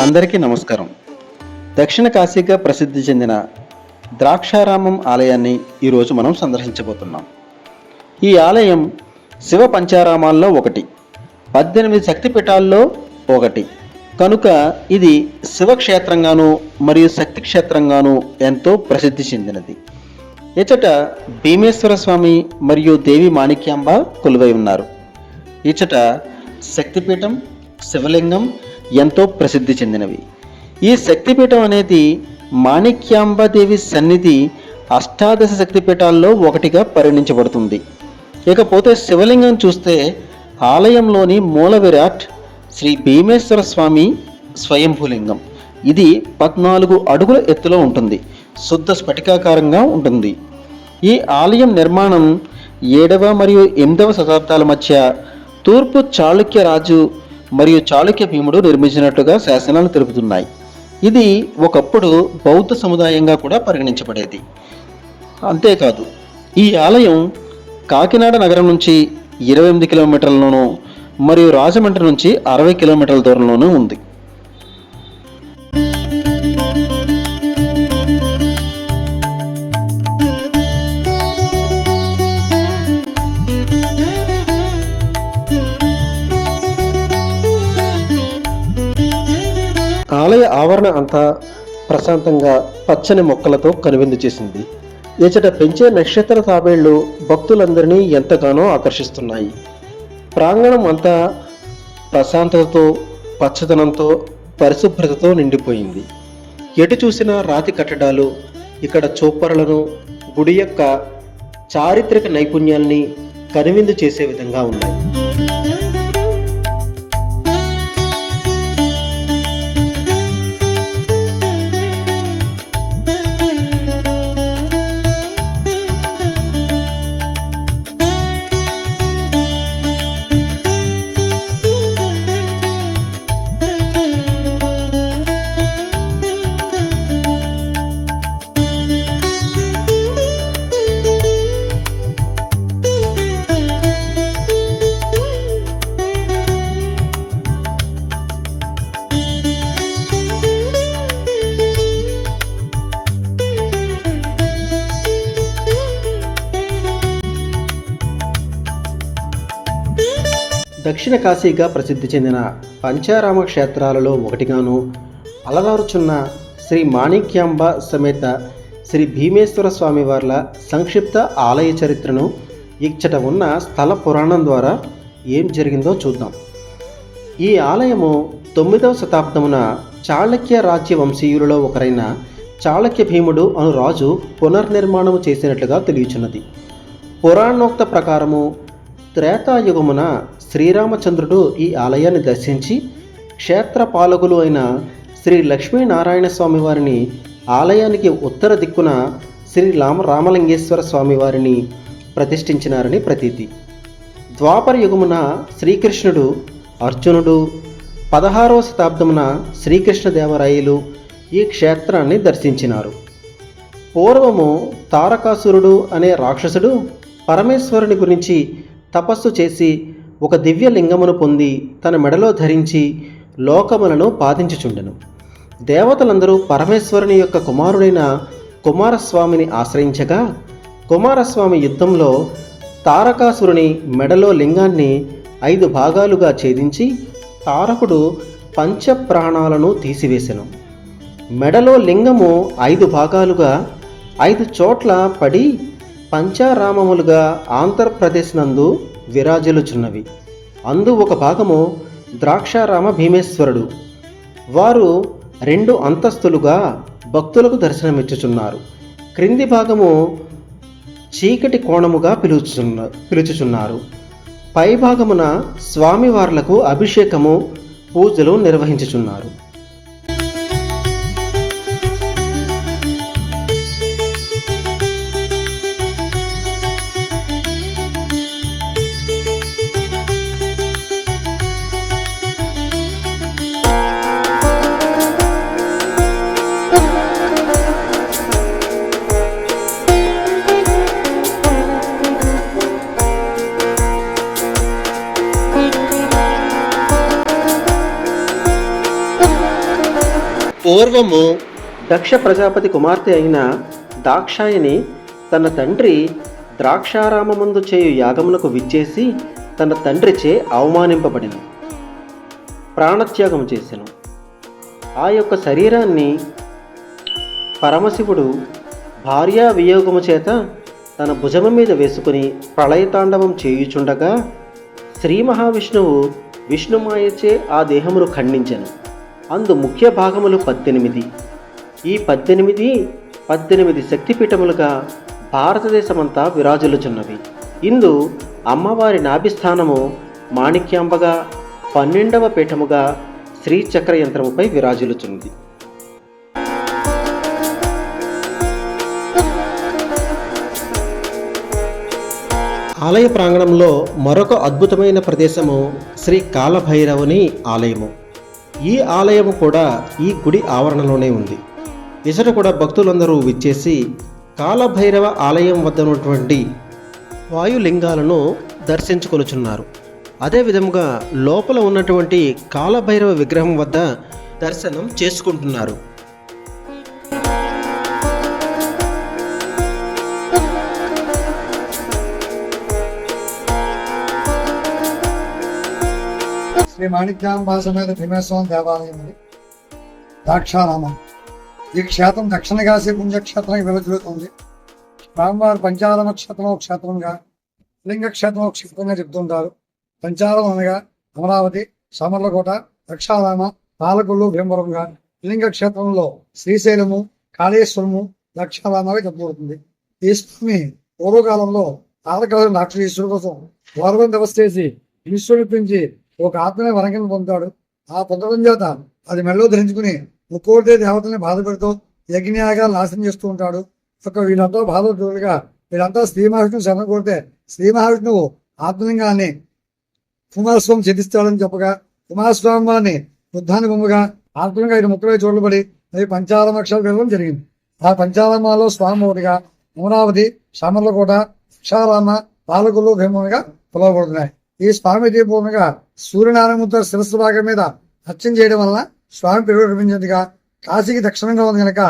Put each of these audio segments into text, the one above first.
అందరికీ నమస్కారం. దక్షిణ కాశీగా ప్రసిద్ధి చెందిన ద్రాక్షారామం ఆలయాన్ని ఈరోజు మనం సందర్శించబోతున్నాం. ఈ ఆలయం శివ పంచారామాల్లో ఒకటి పద్దెనిమిది శక్తిపీఠాల్లో ఒకటి. కనుక ఇది శివక్షేత్రంగాను మరియు శక్తి క్షేత్రంగాను ఎంతో ప్రసిద్ధి చెందినది. ఇచ్చట భీమేశ్వర స్వామి మరియు దేవి మాణిక్యాంబ కొలువై ఉన్నారు. ఇచ్చట శక్తిపీఠం శివలింగం ఎంతో ప్రసిద్ధి చెందినవి. ఈ శక్తిపీఠం అనేది మాణిక్యాంబాదేవి సన్నిధి అష్టాదశ శక్తిపీఠాల్లో ఒకటిగా పరిగణించబడుతుంది. ఇకపోతే శివలింగం చూస్తే ఆలయంలోని మూల విరాట్ శ్రీ భీమేశ్వర స్వామి స్వయంభూలింగం. ఇది పద్నాలుగు అడుగుల ఎత్తులో ఉంటుంది. శుద్ధ స్ఫటికాకారంగా ఉంటుంది. ఈ ఆలయం నిర్మాణం ఏడవ మరియు ఎనిమిదవ శతాబ్దాల మధ్య తూర్పు చాళుక్య రాజు మరియు చాళుక్య భీముడు నిర్మించినట్టుగా శాసనాలు తెలుపుతున్నాయి. ఇది ఒకప్పుడు బౌద్ధ సముదాయంగా కూడా పరిగణించబడేది. అంతేకాదు ఈ ఆలయం కాకినాడ నగరం నుంచి ఇరవై ఎనిమిది కిలోమీటర్లలోనూ మరియు రాజమండ్రి నుంచి అరవై కిలోమీటర్ల దూరంలోనూ ఉంది. ఆలయ ఆవరణ అంతా ప్రశాంతంగా పచ్చని మొక్కలతో కనువిందు చేసింది. ఇచ్చట పెంచే నక్షత్ర తాబేళ్ళు భక్తులందరినీ ఎంతగానో ఆకర్షిస్తున్నాయి. ప్రాంగణం అంతా ప్రశాంతతతో పచ్చదనంతో పరిశుభ్రతతో నిండిపోయింది. ఎటు చూసిన రాతి కట్టడాలు ఇక్కడ చూపరులను గుడి యొక్క చారిత్రక నైపుణ్యాల్ని కనువిందు చేసే విధంగా ఉన్నాయి. దక్షిణ కాశీగా ప్రసిద్ధి చెందిన పంచారామ క్షేత్రాలలో ఒకటిగాను అలరారుచున్న శ్రీ మాణిక్యాంబ సమేత శ్రీ భీమేశ్వర స్వామివార్ల సంక్షిప్త ఆలయ చరిత్రను ఇచ్చట ఉన్న స్థల పురాణం ద్వారా ఏం జరిగిందో చూద్దాం. ఈ ఆలయము తొమ్మిదవ శతాబ్దమున చాళక్య రాజ్య వంశీయులలో ఒకరైన చాళక్య భీముడు అను రాజు పునర్నిర్మాణము చేసినట్లుగా తెలియచున్నది. పురాణోక్త ప్రకారము త్రేతాయుగమున శ్రీరామచంద్రుడు ఈ ఆలయాన్ని దర్శించి క్షేత్ర పాలకులు అయిన శ్రీ లక్ష్మీనారాయణ స్వామి వారిని ఆలయానికి ఉత్తర దిక్కున శ్రీ రామ రామలింగేశ్వర స్వామి వారిని ప్రతిష్ఠించినారని ప్రతీతి. ద్వాపర యుగమున శ్రీకృష్ణుడు అర్జునుడు పదహారవ శతాబ్దమున శ్రీకృష్ణదేవరాయలు ఈ క్షేత్రాన్ని దర్శించినారు. పూర్వము తారకాసురుడు అనే రాక్షసుడు పరమేశ్వరుని గురించి తపస్సు చేసి ఒక దివ్య లింగమును పొంది తన మెడలో ధరించి లోకములను పాదించుచుండెను దేవతలందరూ పరమేశ్వరుని యొక్క కుమారుడైన కుమారస్వామిని ఆశ్రయించగా కుమారస్వామి యుద్ధంలో తారకాసురుని మెడలో లింగాన్ని ఐదు భాగాలుగా ఛేదించి తారకుడు పంచప్రాణాలను తీసివేసెను. మెడలో లింగము ఐదు భాగాలుగా ఐదు చోట్ల పడి పంచారామములుగా ఆంధ్రప్రదేశ్ నందు విరాజిల్లుచున్నవి అందు ఒక భాగము ద్రాక్షారామ భీమేశ్వరుడు. వారు రెండు అంతస్తులుగా భక్తులకు దర్శనమిచ్చుచున్నారు. క్రింది భాగము చీకటి కోణముగా పిలుచుచున్న పిలుచుచున్నారు. పై భాగమున స్వామివార్లకు అభిషేకము పూజలు నిర్వహించుచున్నారు. పూర్వము దక్ష ప్రజాపతి కుమార్తె అయిన దాక్షాయని తన తండ్రి ద్రాక్షారామమందు చేయు యాగమునకు విచ్చేసి తన తండ్రిచే అవమానింపబడిన. ప్రాణత్యాగం చేసెను. ఆ యొక్క శరీరాన్ని పరమశివుడు భార్యా వియోగము చేత తన భుజము మీద వేసుకుని ప్రళయతాండవం చేయుచుండగా శ్రీ మహావిష్ణువు విష్ణుమాయచే ఆ దేహమును ఖండించెను. అందు ముఖ్య భాగములు పద్దెనిమిది. ఈ పద్దెనిమిది పద్దెనిమిది శక్తిపీఠములుగా భారతదేశమంతా విరాజులుచున్నవి. ఇందు అమ్మవారి నాభిస్థానము మాణిక్యాంబగా పన్నెండవ పీఠముగా శ్రీచక్ర యంత్రముపై విరాజులుచున్నది. ఆలయ ప్రాంగణంలో మరొక అద్భుతమైన ప్రదేశము శ్రీ కాలభైరవుని ఆలయము. ఈ ఆలయం కూడా ఈ గుడి ఆవరణలోనే ఉంది. ఇతర కూడా భక్తులందరూ విచ్చేసి కాలభైరవ ఆలయం వద్ద ఉన్నటువంటి వాయులింగాలను దర్శించుకొనుచున్నారు. అదేవిధముగా లోపల ఉన్నటువంటి కాలభైరవ విగ్రహం వద్ద దర్శనం చేసుకుంటున్నారు. శ్రీ మాణిక్యాంబా సమేత భీమేశ్వరం దేవాలయం ఇది ద్రాక్షారామం ఈ క్షేత్రం దక్షిణ కాశీ పుణ్యక్షేత్రం విభజిల్లుతుంది స్వామివారి పంచారామ క్షేత్రం ఒక క్షేత్రంగా లింగ క్షేత్రం ఒక క్షేత్రంగా చెప్తుంటారు. పంచారం అనగా అమరావతి సమర్లకోట దక్షారామ పాలకొల్లు భీమవరంగా లింగ క్షేత్రంలో శ్రీశైలము కాళేశ్వరము దక్షారామగా చెప్పబడుతుంది. ఈ స్వామి పూర్వకాలంలో తారకాలు రాక్షసీశ్వరు కోసం వరదం వ్యవస్థ చేసి విశ్వనిపించి ఒక ఆత్మనే వరం పొందుతాడు. ఆ పొందడం చేత అది మెడలో ధరించుకుని ముక్కోటి దేవతల్ని బాధ పెడుతూ యజ్ఞయాగాలు నాశనం చేస్తూ ఉంటాడు. ఒక వీళ్ళంతా బాధపడుగా వీళ్ళంతా శ్రీ మహావిష్ణువు శరణ కొడితే శ్రీ మహావిష్ణువు ఆత్మలింగాన్ని కుమారస్వామి చెదిస్తాడని చెప్పగా కుమారస్వామి వారిని బుద్ధాన్ని బొమ్మగా ఆత్మలింగా ఐదు ముక్కలై చూడబడి అది పంచాలమక్షలు అక్షరాలు వెళ్ళడం జరిగింది. ఆ పంచాలమ్మలో స్వామి ఒకటిగా అమరావతి సామర్లకోట అక్షారామ పాలకులు భీమునిగా పిలువబడుతున్నాయి. ఈ స్వామి దీపూర్ణగా సూర్యనారాయణమూర్తి శిరస్సు భాగం మీద అర్చన చేయడం వలన స్వామి పేరు కాశీకి దక్షిణంగా ఉంది కనుక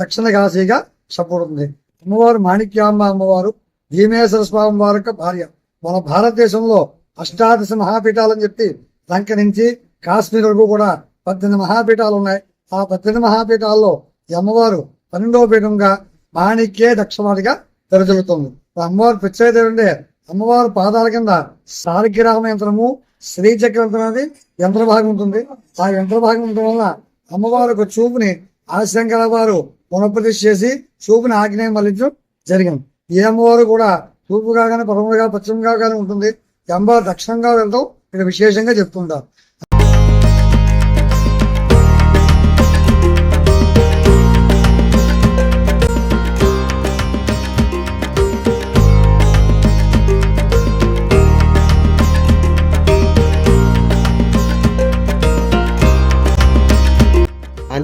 దక్షిణ కాశీగా చెప్పబడుతుంది అమ్మవారు మాణిక్యామ్మ అమ్మవారు భీమేశ్వర స్వామి వారి యొక్క భార్య. మన భారతదేశంలో అష్టాదశ మహాపీఠాలని చెప్పి లంక నుంచి కాశ్మీర్ వరకు కూడా పద్దెనిమిది మహాపీఠాలు ఉన్నాయి. ఆ పద్దెనిమిది మహాపీఠాల్లో అమ్మవారు పన్నెండవ పీఠంగా మాణిక్యే దక్షిణవాడిగా తెరజల్లుతుంది అమ్మవారు ప్రత్యేకత ఏంటంటే అమ్మవారి పాదాల కింద సారగ్రామ యంత్రము శ్రీచక్ర యంత్రం అనేది యంత్ర భాగం ఉంటుంది. ఆ యంత్ర భాగం ఉండడం వల్ల అమ్మవారి యొక్క చూపుని ఆశంకర వారు పునఃప్రతిష్ఠ చేసి చూపుని ఆగ్నేయం మళ్ళించడం జరిగింది. ఈ అమ్మవారు కూడా తూర్పుగా కానీ పడమగా పశ్చిమగా కానీ ఉంటుంది. ఎంబ దక్షిణంగా వెళ్తాం ఇక్కడ విశేషంగా చెప్తుంటారు.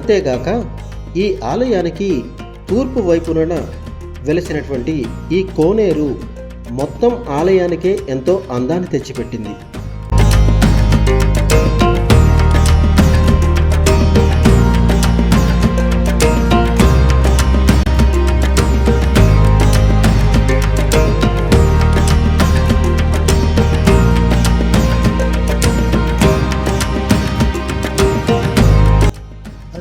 అంతేగాక ఈ ఆలయానికి తూర్పు వైపున వెలిసినటువంటి ఈ కోనేరు మొత్తం ఆలయానికే ఎంతో అందాన్ని తెచ్చిపెట్టింది.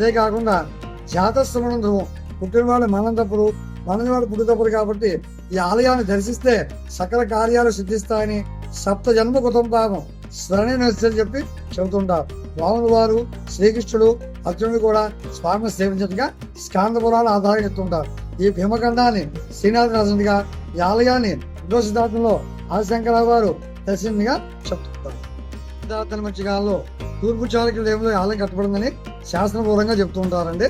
అదే కాకుండా జాతస్మరణం పుట్టినవాడు మనంతప్పుడు వాళ్ళు మనం కాబట్టి ఈ ఆలయాన్ని దర్శిస్తే సకల కార్యాలు సిద్ధిస్తాయని సప్త జన్మ కుటుంబాము స్మరణి నచ్చని చెప్పి చెబుతుంటారు. రాముడు వారు శ్రీకృష్ణుడు అర్జునుడు కూడా స్వామిని సేవించినట్టుగా స్కాంద పురాలు ఆధారం ఎత్తుంటారు ఈ భీమఖండాన్ని శ్రీనాథరాజునిగా ఈ ఆలయాన్ని రెండో సిద్ధార్థంలో ఆదిశంకర వారు దర్శనంగా చెప్తుంటారు. సిద్ధార్థ మధ్యకాలంలో తూర్పు చాళుక్య ఆలయం కట్టబడిందని శాస్త్రపూర్వంగా చెప్తూ ఉంటారండి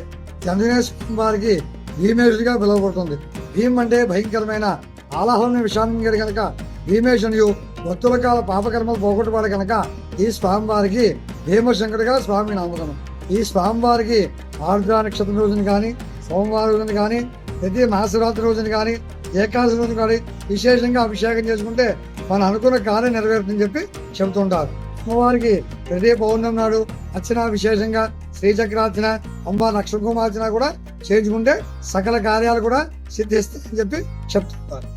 ఆంజనేయ స్వామి వారికి భీమేశుడిగా పిలువబడుతుంది. భీమ్ అంటే భయంకరమైన ఆలాహన విషాన్ని కనుక భీమేశునియు భక్తుల కాల పాపకర్మలు పోగొట్టువాడు కనుక ఈ స్వామి వారికి భీమశంకరుడిగా స్వామి నామకరణం ఈ స్వామి వారికి నక్షత్రం రోజున కానీ సోమవారం రోజున కానీ ప్రతి మహాశివరాత్రి రోజున కానీ ఏకాదశి రోజున కానీ విశేషంగా అభిషేకం చేసుకుంటే మనం అనుకున్న కార్యం నెరవేరుతుందని చెప్పి చెబుతుంటారు. అమ్మవారికి ప్రతి పౌర్ణమి నాడు అర్చన విశేషంగా శ్రీచక్రార్చన అమ్మ నక్షకుమార్చన కూడా చేయించుకుంటే సకల కార్యాలు కూడా సిద్ధిస్తాయని చెప్పి చెప్తున్నారు.